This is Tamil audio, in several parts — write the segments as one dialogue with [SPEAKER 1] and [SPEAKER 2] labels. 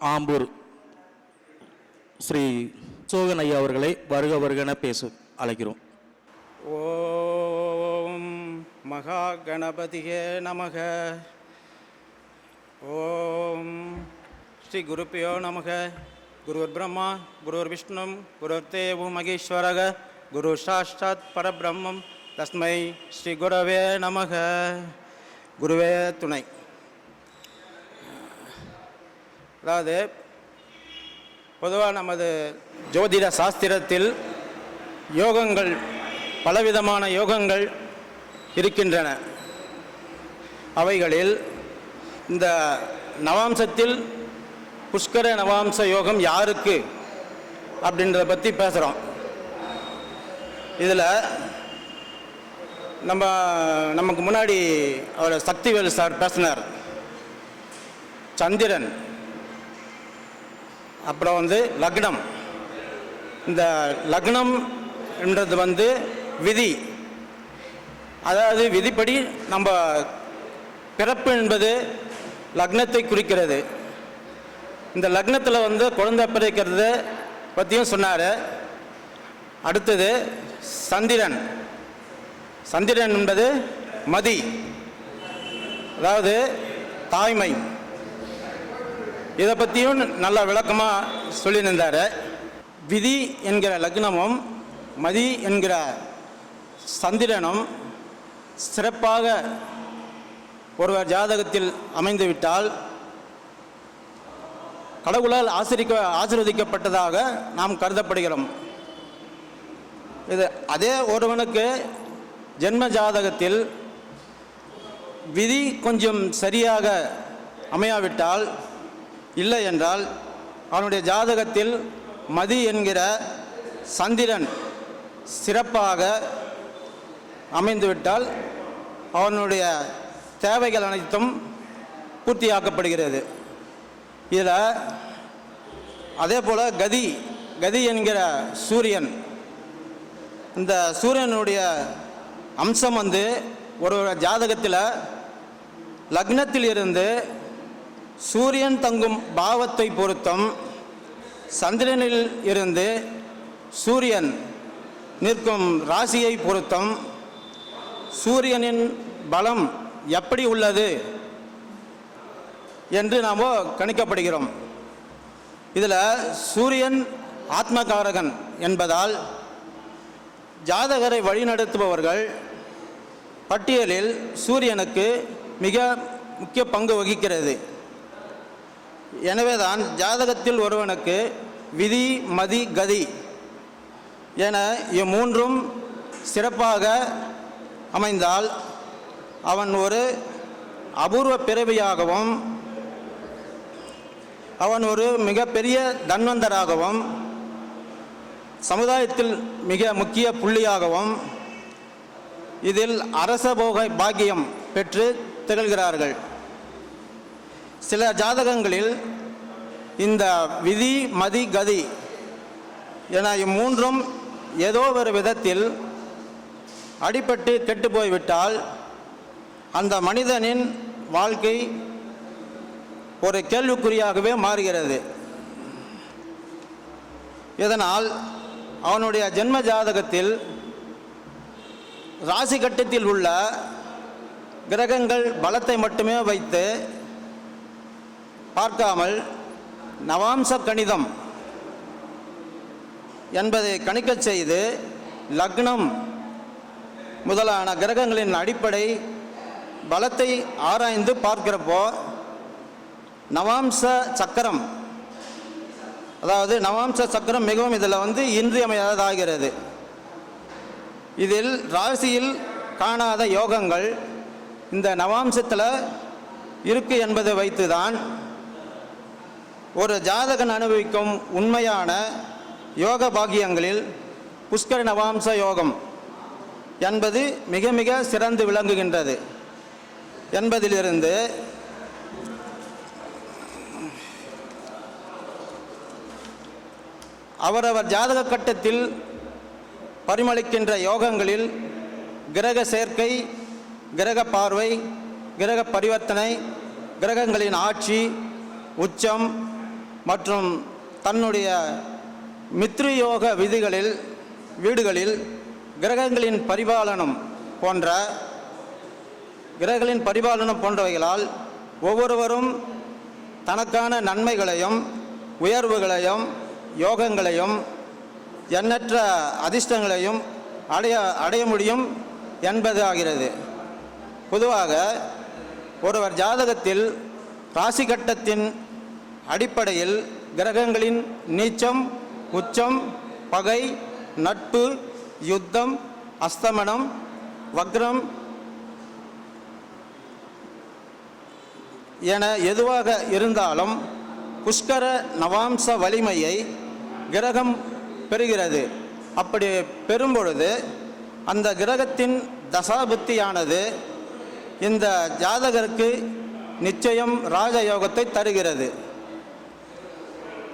[SPEAKER 1] ஆம்பூர் ஸ்ரீ சோகன் ஐயா அவர்களை வருக வருகன பேச அழைக்கிறோம்.
[SPEAKER 2] ஓம் மகா கணபதியே நமக. ஓம் ஸ்ரீ குருப்பியோ நமக. குருவர் பிரம்மா குருவர் விஷ்ணு குருர் தேவு மகேஸ்வரக. குரு சாஷ்டாத் பரபிரம்மம். தஸ்மை ஸ்ரீ குரவே நமக. குருவே துணை. அதாவது பொதுவாக நமது ஜோதிட சாஸ்திரத்தில் யோகங்கள் பலவிதமான யோகங்கள் இருக்கின்றன. அவைகளில் இந்த நவாம்சத்தில் புஷ்கர நவாம்ச யோகம் யாருக்கு அப்படின்றத பற்றி பேசுகிறோம் இதில் நம்ம நமக்கு முன்னாடி அவர் சக்திவேல் சார் பேசினார். சந்திரன். அப்புறம் வந்து லக்னம். இந்த லக்னம் என்றது வந்து விதி. அதாவது விதிப்படி நம்ம பிறப்பு என்பது லக்னத்தை குறிக்கிறது. இந்த லக்னத்தில் வந்து குழந்தை பிறக்கிறது பற்றியும் சொன்னார். அடுத்தது சந்திரன். சந்திரன் என்பது மதி. அதாவது தாய்மை. இதை பற்றியும் நல்ல விளக்கமாக சொல்லியிருந்தார். விதி என்கிற லக்னமும் மதி என்கிற சந்திரனும் சிறப்பாக ஒருவர் ஜாதகத்தில் அமைந்துவிட்டால் கடவுளால் ஆசிரிக்க ஆசிர்வதிக்கப்பட்டதாக நாம் கருதப்படுகிறோம். இது அதே ஒருவனுக்கு ஜென்ம ஜாதகத்தில் விதி கொஞ்சம் சரியாக அமையாவிட்டால் இல்லை என்றால் அவனுடைய ஜாதகத்தில் மதி என்கிற சந்திரன் சிறப்பாக அமைந்துவிட்டால் அவனுடைய தேவைகள் அனைத்தும் பூர்த்தியாக்கப்படுகிறது. இதில் அதே போல் கதி கதி என்கிற சூரியன். இந்த சூரியனுடைய அம்சம் வந்து ஒரு ஜாதகத்தில் லக்னத்தில் இருந்து சூரியன் தங்கும் பாவத்தை பொருத்தம் சந்திரனில் இருந்து சூரியன் நிற்கும் ராசியை பொருத்தம் சூரியனின் பலம் எப்படி உள்ளது என்று நாம் கணிக்கப்படுகிறோம். இதில் சூரியன் ஆத்மகாரகன் என்பதால் ஜாதகரை வழிநடத்துபவர்கள் பட்டியலில் சூரியனுக்கு மிக முக்கிய பங்கு வகிக்கிறது. எனவேதான் ஜாதகத்தில் ஒருவனுக்கு விதி மதி கதி என இம்மூன்றும் சிறப்பாக அமைந்தால் அவன் ஒரு அபூர்வ பிறவியாகவும் அவன் ஒரு மிகப்பெரிய தன்வந்தராகவும் சமுதாயத்தில் மிக முக்கிய புள்ளியாகவும் இதில் அரச போக பாக்கியம் பெற்று திகழ்கிறார்கள். சில ஜாதகங்களில் இந்த விதி மதி கதி என இம்மூன்றும் ஏதோ ஒரு விதத்தில் அடிபட்டு கெட்டு போய்விட்டால் அந்த மனிதனின் வாழ்க்கை ஒரு கேள்விக்குறியாகவே மாறுகிறது. இதனால் அவனுடைய ஜென்ம ஜாதகத்தில் ராசி கட்டத்தில் உள்ள கிரகங்கள் பலத்தை மட்டுமே வைத்து பார்க்காமல் நவாம்ச கணிதம் என்பதை கணிக்கச் செய்து லக்னம் முதலான கிரகங்களின் அடிப்படை பலத்தை ஆராய்ந்து பார்க்கிறப்போ நவாம்ச சக்கரம் அதாவது நவாம்ச சக்கரம் மிகவும் இதில் வந்து இன்றியமையாததாகிறது. இதில் ராசியில் காணாத யோகங்கள் இந்த நவாம்சத்தில் இருக்கு என்பதை வைத்துதான் ஒரு ஜாதகன் அனுபவிக்கும் உண்மையான யோக பாக்கியங்களில் புஷ்கர நவாம்ச யோகம் என்பது மிக மிக சிறந்து விளங்குகின்றது என்பதிலிருந்து அவரவர் ஜாதக கட்டத்தில் பரிமளிக்கின்ற யோகங்களில் கிரக சேர்க்கை கிரக பார்வை கிரக பரிவர்த்தனை கிரகங்களின் ஆட்சி உச்சம் மற்றும் தன்னுடைய மித்ருயோக விதிகளில் வீடுகளில் கிரகங்களின் பரிபாலனம் போன்ற கிரகங்களின் பரிபாலனம் போன்றவைகளால் ஒவ்வொருவரும் தனக்கான நன்மைகளையும் உயர்வுகளையும் யோகங்களையும் எண்ணற்ற அதிர்ஷ்டங்களையும் அடைய அடைய முடியும் என்பது ஆகிறது பொதுவாக ஒருவர் ஜாதகத்தில் ராசி கட்டத்தின் அடிப்படையில் கிரகங்களின் நீச்சம் உச்சம் பகை நட்பு யுத்தம் அஸ்தமனம் வக்ரம் என எதுவாக இருந்தாலும் புஷ்கர நவாம்ச வலிமையை கிரகம் பெறுகிறது. அப்படி பெறும்பொழுது அந்த கிரகத்தின் தசாபுத்தியானது இந்த ஜாதகருக்கு நிச்சயம் ராஜயோகத்தை தருகிறது.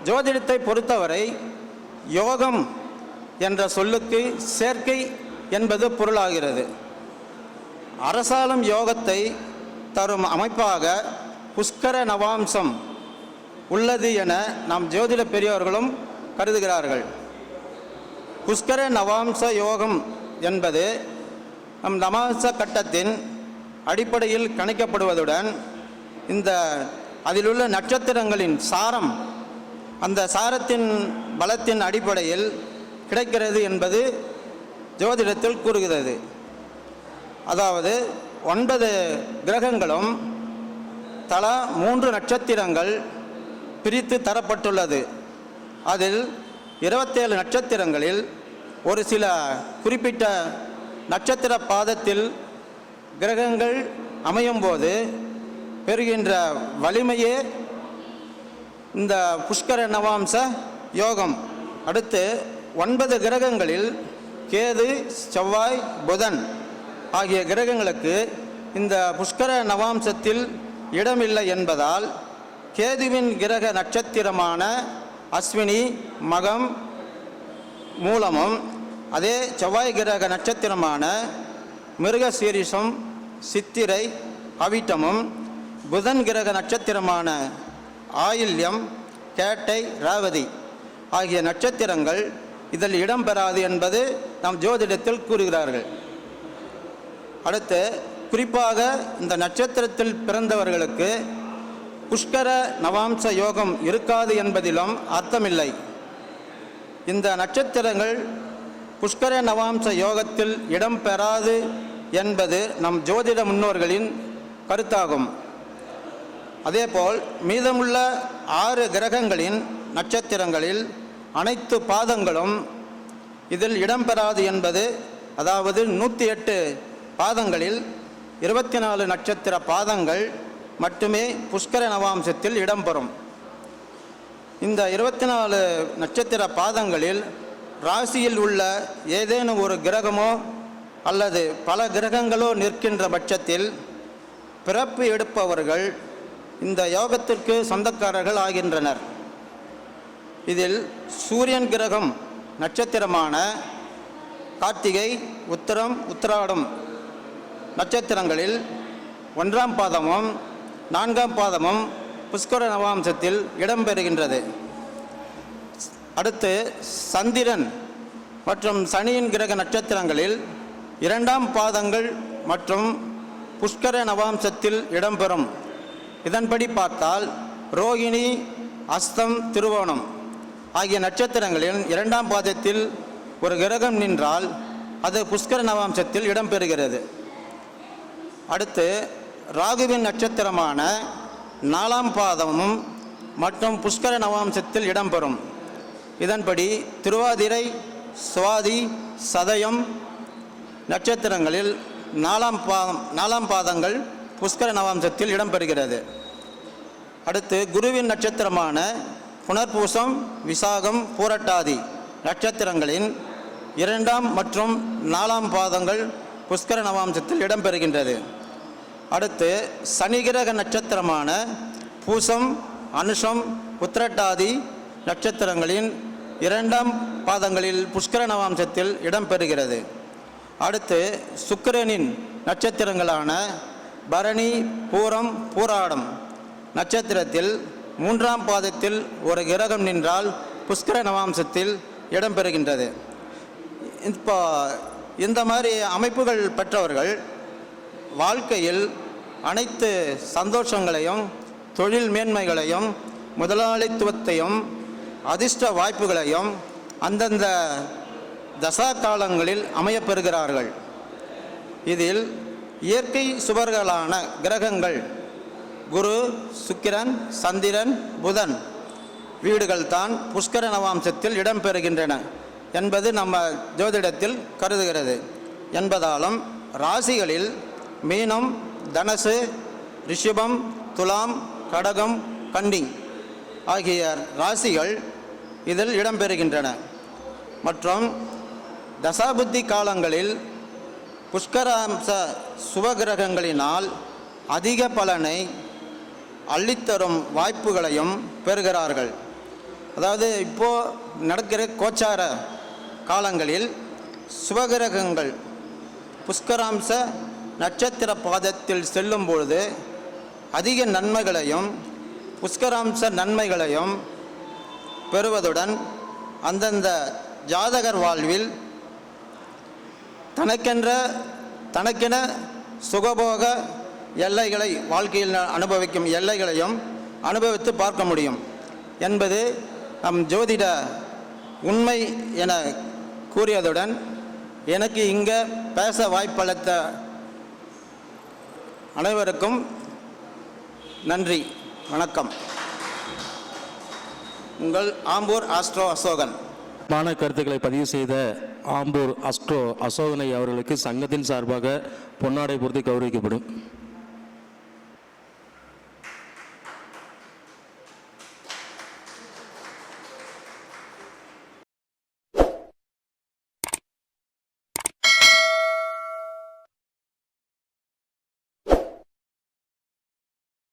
[SPEAKER 2] ஜோதிடத்தை பொறுத்தவரை யோகம் என்ற சொல்லுக்கு சேர்க்கை என்பது பொருளாகிறது. அரசாலும் யோகத்தை தரும் அமைப்பாக புஷ்கர நவாம்சம் உள்ளது என நாம் ஜோதிட பெரியவர்களும் கருதுகிறார்கள். புஷ்கர நவாம்ச யோகம் என்பது நம் நவாம்ச கட்டத்தின் அடிப்படையில் கணிக்கப்படுவதுடன் இந்த அதிலுள்ள நட்சத்திரங்களின் சாரம் அந்த சாரத்தின் பலத்தின் அடிப்படையில் கிடைக்கிறது என்பது ஜோதிடத்தில் கூறுகிறது. அதாவது ஒன்பது கிரகங்களும் தலா மூன்று நட்சத்திரங்கள் பிரித்து தரப்பட்டுள்ளது. அதில் இருபத்தேழு நட்சத்திரங்களில் ஒரு சில குறிப்பிட்ட நட்சத்திர பாதத்தில் கிரகங்கள் அமையும் போது பெறுகின்ற வலிமையே இந்த புஷ்கர நவாம்ச யோகம். அடுத்து ஒன்பது கிரகங்களில் கேது செவ்வாய் புதன் ஆகிய கிரகங்களுக்கு இந்த புஷ்கர நவாம்சத்தில் இடமில்லை என்பதால் கேதுவின் கிரக நட்சத்திரமான அஸ்வினி மகம் மூலமும் அதே செவ்வாய் கிரக நட்சத்திரமான மிருகசீரிஷம் சித்திரை அவிட்டமும் புதன் கிரக நட்சத்திரமான ஆயில்யம் கேட்டை ராவதி ஆகிய நட்சத்திரங்கள் இதில் இடம்பெறாது என்பது நம் ஜோதிடத்தில் கூறுகிறார்கள். அடுத்து குறிப்பாக இந்த நட்சத்திரத்தில் பிறந்தவர்களுக்கு புஷ்கர நவாம்ச யோகம் இருக்காது என்பதிலும் அர்த்தமில்லை. இந்த நட்சத்திரங்கள் புஷ்கர நவாம்ச யோகத்தில் இடம்பெறாது என்பது நம் ஜோதிட முன்னோர்களின் கருத்தாகும். அதேபோல் மீதமுள்ள ஆறு கிரகங்களின் நட்சத்திரங்களில் அனைத்து பாதங்களும் இதில் இடம்பெறாது என்பது அதாவது நூற்றி எட்டு பாதங்களில் இருபத்தி நாலு நட்சத்திர பாதங்கள் மட்டுமே புஷ்கர நவாம்சத்தில் இடம்பெறும். இந்த இருபத்தி நாலு நட்சத்திர பாதங்களில் ராசியில் உள்ள ஏதேனும் ஒரு கிரகமோ அல்லது பல கிரகங்களோ நிற்கின்ற பட்சத்தில் பிறப்பு எடுப்பவர்கள் இந்த யோகத்திற்கு சொந்தக்காரர்கள் ஆகின்றனர். இதில் சூரியன் கிரகம் நட்சத்திரமான கார்த்திகை உத்தரம் உத்திராடம் நட்சத்திரங்களில் ஒன்றாம் பாதமும் நான்காம் பாதமும் புஷ்கர நவாம்சத்தில் இடம்பெறுகின்றது அடுத்து சந்திரன் மற்றும் சனியின் கிரக நட்சத்திரங்களில் இரண்டாம் பாதங்கள் மற்றும் புஷ்கர நவாம்சத்தில் இடம்பெறும் இதன்படி பார்த்தால் ரோகிணி அஸ்தம் திருவோணம் ஆகிய நட்சத்திரங்களில் இரண்டாம் பாதத்தில் ஒரு கிரகம் நின்றால் அது புஷ்கர நவாம்சத்தில் இடம்பெறுகிறது அடுத்து ராகுவின் நட்சத்திரமான நாலாம் பாதமும் மற்றும் புஷ்கர நவாம்சத்தில் இடம்பெறும் இதன்படி திருவாதிரை சுவாதி சதயம் நட்சத்திரங்களில் நாலாம் பாதம் நாலாம் பாதங்கள் புஷ்கர நவாம்சத்தில் இடம்பெறுகிறது. அடுத்து குருவின் நட்சத்திரமான புனர்பூசம் விசாகம் பூரட்டாதி நட்சத்திரங்களின் இரண்டாம் மற்றும் நாலாம் பாதங்கள் புஷ்கர நவாம்சத்தில் இடம்பெறுகின்றது. அடுத்து சனிகிரக நட்சத்திரமான பூசம் அனுஷம் உத்திரட்டாதி நட்சத்திரங்களின் இரண்டாம் பாதங்களில் புஷ்கர நவாம்சத்தில் இடம்பெறுகிறது. அடுத்து சுக்கிரனின் நட்சத்திரங்களான பரணி பூரம் பூராடம். நட்சத்திரத்தில் மூன்றாம் பாதத்தில் ஒரு கிரகம் நின்றால் புஷ்கர நவாம்சத்தில் இடம்பெறுகின்றது இப்போ இந்த மாதிரி அமைப்புகள் பெற்றவர்கள் வாழ்க்கையில் அனைத்து சந்தோஷங்களையும் தொழில் மேன்மைகளையும் முதலாளித்துவத்தையும் அதிர்ஷ்ட வாய்ப்புகளையும் அந்தந்த தசா காலங்களில் அமையப்பெறுகிறார்கள் இதில் இயற்கை சுவர்களான கிரகங்கள் குரு சுக்கிரன் சந்திரன் புதன் வீடுகள் தான் புஷ்கர நவாம்சத்தில் இடம்பெறுகின்றன என்பது நம்ம ஜோதிடத்தில் கருதுகிறது. என்பதாலும் ராசிகளில் மீனம் தனசு ரிஷபம் துலாம் கடகம் கண்டி ஆகிய ராசிகள் இதில் இடம்பெறுகின்றன. மற்றும் தசாபுத்தி காலங்களில் புஷ்கராம்ச சுபகிரகங்களினால் அதிக பலனை அள்ளித்தரும் வாய்ப்புகளையும் பெறுகிறார்கள். அதாவது இப்போது நடக்கிற கோச்சார காலங்களில் சுபகிரகங்கள் புஷ்கராம்ச நட்சத்திர பாதத்தில் செல்லும் பொழுது அதிக நன்மைகளையும் புஷ்கராம்ச நன்மைகளையும் பெறுவதுடன் அந்தந்த ஜாதகர் வாழ்வில் தனக்கென்ற தனக்கென சுகபோக எல்லைகளை வாழ்க்கையில் அனுபவிக்கும் எல்லைகளையும் அனுபவித்து பார்க்க முடியும். என்பது நம் ஜோதிட உண்மை என கூறியதுடன் எனக்கு இங்கே பேச வாய்ப்பளித்த அனைவருக்கும் நன்றி. வணக்கம். உங்கள் ஆம்பூர் ஆஸ்ட்ரோ அசோகன்.
[SPEAKER 1] மான கருத்துக்களை பதிவு செய்த ஆம்பூர் அஸ்ட்ரோ அசோகனை அவர்களுக்கு சங்கத்தின் சார்பாக பொன்னாடை பொருத்தி கௌரவிக்கப்படும்.